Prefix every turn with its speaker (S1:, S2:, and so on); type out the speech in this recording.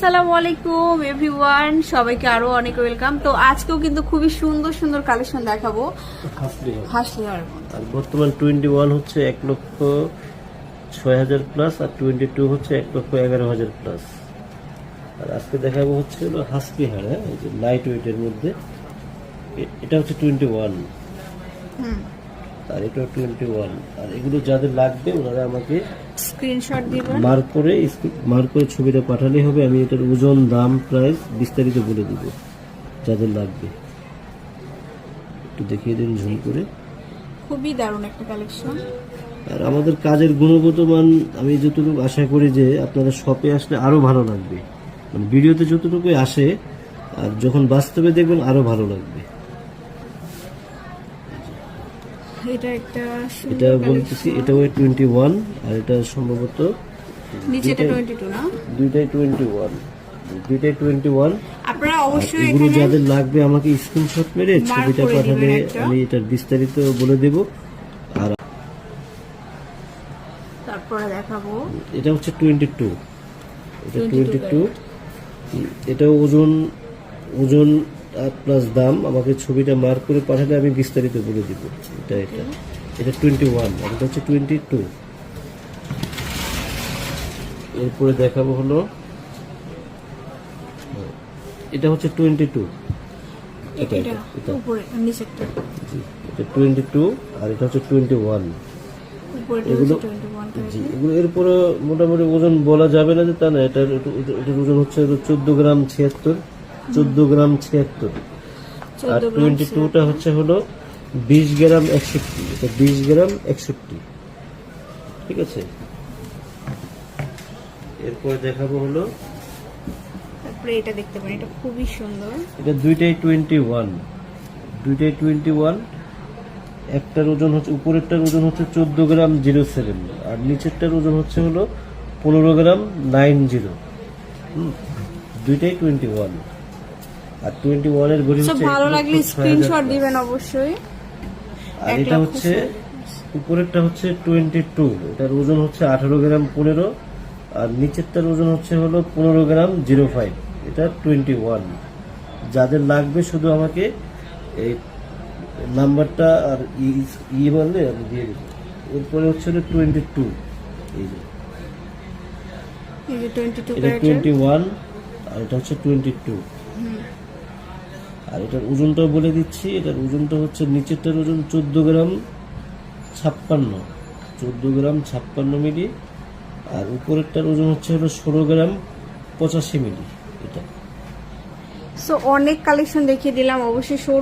S1: আসসালামু আলাইকুম এভরিওয়ান সবাইকে আরও অনেক ওয়েলকাম তো আজকেও কিন্তু খুবই সুন্দর সুন্দর কালেকশন দেখাবো।
S2: হাসলি
S1: আর
S2: বর্তমান টোয়েন্টি ওয়ান হচ্ছে এক লক্ষ ছয় হাজার প্লাস আর টোয়েন্টি টু হচ্ছে এক লক্ষ এগারো হাজার প্লাস আর আজকে দেখাবো হচ্ছে হলো হাসকি হাড় হ্যাঁ? এই যে লাইট ওয়েটের মধ্যে। এটা হচ্ছে টোয়েন্টি ওয়ান
S1: হুম।
S2: আর এটা টোয়েন্টি ওয়ান আর এগুলো যাদের লাগবে ওনারা আমাকে
S1: স্ক্রিনশট দিবেন
S2: মার্ক করে মার্ক করে ছবিটা পাঠালেই হবে। আমি এটার ওজন দাম প্রাইস বিস্তারিত বলে দিব যাদের লাগবে। একটু দেখিয়ে দিন ঝুম করে।
S1: খুবই দারুণ একটা কালেকশন
S2: আর আমাদের কাজের গুণগত মান আমি যতটুকু আশা করি যে আপনারা শপে আসলে আরও ভালো লাগবে। মানে ভিডিওতে যতটুকুই আসে আর যখন বাস্তবে দেখবেন আরও ভালো লাগবে।
S1: এটা একটা
S2: এটা বলতেছি এটা ওই টোয়েন্টি ওয়ান আর এটা সম্ভবত
S1: নিচেটা
S2: দুইটাই-
S1: টোয়েন্টি টু না?
S2: দুইটাই টোয়েন্টি ওয়ান দুইটাই টোয়েন্টি ওয়ান
S1: আপনারা অবশ্যই
S2: এগুলো
S1: এখানে
S2: যাদের লাগবে আমাকে স্ক্রিনশট মেরে ছবিটা পাঠালে আমি এটার বিস্তারিত বলে দেব। আর
S1: তারপরে দেখাবো।
S2: এটা হচ্ছে টোয়েন্টি টু এটা
S1: 22
S2: টোয়েন্টি টু এটা ওজন ওজন প্লাস দাম আমাকে ছবিটা মার্ক করে পাঠালে আমি বিস্তারিত বলে দিব। এটা এটা। এটা টোয়েন্টি ওয়ান আর এটা হচ্ছে টোয়েন্টি টু এরপরে দেখাবো হলো এটা হচ্ছে টোয়েন্টি টু এটা টোয়েন্টি টু আর এটা হচ্ছে টোয়েন্টি ওয়ান এগুলো জি এগুলো এরপরে মোটামুটি ওজন বলা যাবে না যে তা না এটার এটা- এটা- এটার ওজন হচ্ছে চোদ্দ গ্রাম ছিয়াত্তর। চোদ্দ গ্রাম ছিয়াত্তর। আর টোয়েন্টি টুটা হচ্ছে হলো বিশ গ্রাম একষট্টি। এটা বিশ গ্রাম একষট্টি। ঠিক আছে? এরপরে দেখাবো হলো
S1: তারপরে এটা দেখতে পারেন এটা খুবই সুন্দর।
S2: এটা দুইটাই টোয়েন্টি ওয়ান দুইটাই টোয়েন্টি ওয়ান একটার ওজন হচ্ছে উপরেরটার ওজন হচ্ছে চোদ্দ গ্রাম জিরো সেভেন আর নিচেরটার ওজন হচ্ছে হলো পনেরো গ্রাম নাইন জিরো দুইটাই টোয়েন্টি ওয়ান আর টোয়েন্টি ওয়ানের ভরি
S1: সব
S2: হচ্ছে
S1: ভালো লাগলে স্ক্রিনশট দিবেন অবশ্যই।
S2: আর এটা হচ্ছে উপরেরটা হচ্ছে টোয়েন্টি টু এটার ওজন হচ্ছে আঠারো গ্রাম পনেরো আর নিচেরটার ওজন হচ্ছে হলো পনেরো গ্রাম জিরো ফাইভ। এটা টোয়েন্টি ওয়ান যাদের লাগবে শুধু আমাকে এই নাম্বারটা আর ই- বললে আমি দিয়ে দেবো। এরপরে হচ্ছে হলো টোয়েন্টি টু এই যে এটা টোয়েন্টি ওয়ান আর এটা হচ্ছে টোয়েন্টি টু আর এটার ওজনটাও বলে দিচ্ছি, এটার ওজনটা হচ্ছে নিচেরটার ওজন চোদ্দ গ্রাম ছাপ্পান্ন, চোদ্দ গ্রাম ছাপ্পান্ন মিলি, আর উপরেরটার ওজন হচ্ছে হলো ষোলো গ্রাম পঁচাশি মিলি, এটা।
S1: সো অনেক কালেকশন দেখিয়ে দিলাম, অবশ্যই